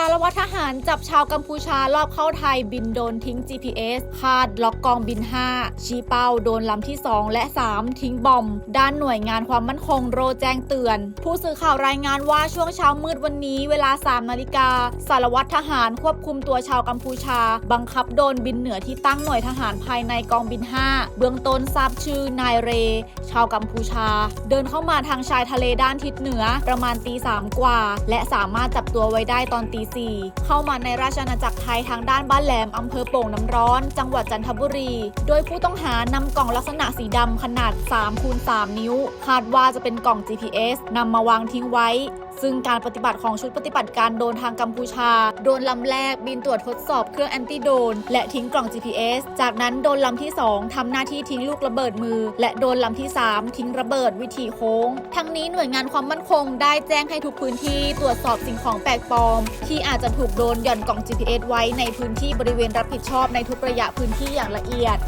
สารวัตรทหารจับชาวกัมพูชารอบเข้าไทยบินโดนทิ้ง GPS คาดล็อกกองบิน 5 ชี้เป้าโดนลำที่ 2 และ 3 ทิ้งบอม ด้านหน่วยงานความมั่นคงโรแจ้งเตือน ผู้สื่อข่าวรายงานว่าช่วงเช้ามืดวันนี้เวลา 3 นาฬิกา สารวัตรทหารควบคุมตัวชาวกัมพูชา บังคับโดนบินเหนือที่ตั้งหน่วยทหารภายในกองบิน 5 เบื้องต้นทราบชื่อนายเร ชาวกัมพูชา เดินเข้ามาทางชายทะเลด้านทิศเหนือประมาณตีสามกว่า และสามารถจับตัวไว้ได้ตอนตีเข้ามาในราชอาณาจักรไทยทางด้านบ้านแหลมอำเภอโป่งน้ำร้อน จังหวัดจันทบุรี โดยผู้ต้องหานำกล่องลักษณะสีดำขนาด3คูณ3นิ้ว คาดว่าจะเป็นกล่อง GPS นำมาวางทิ้งไว้ ซึ่งการปฏิบัติของชุดปฏิบัติการโดนทางกัมพูชา โดนลำแรกบินตรวจทดสอบเครื่องแอนติโดน และทิ้งกล่อง GPS จากนั้นโดนลำที่ 2ทำหน้าที่ทิ้งลูกระเบิดมือ และโดนลำที่ 3 ทิ้งระเบิดวิถีโค้ง ทั้งนี้หน่วยงานความมั่นคงได้แจ้งให้ทุกพื้นที่ตรวจสอบสิ่งของแปลกปลอม ที่อาจจะถูกโดนหย่อนกล่อง GPS ไว้ในพื้นที่บริเวณรับผิดชอบในทุกระยะพื้นที่อย่างละเอียด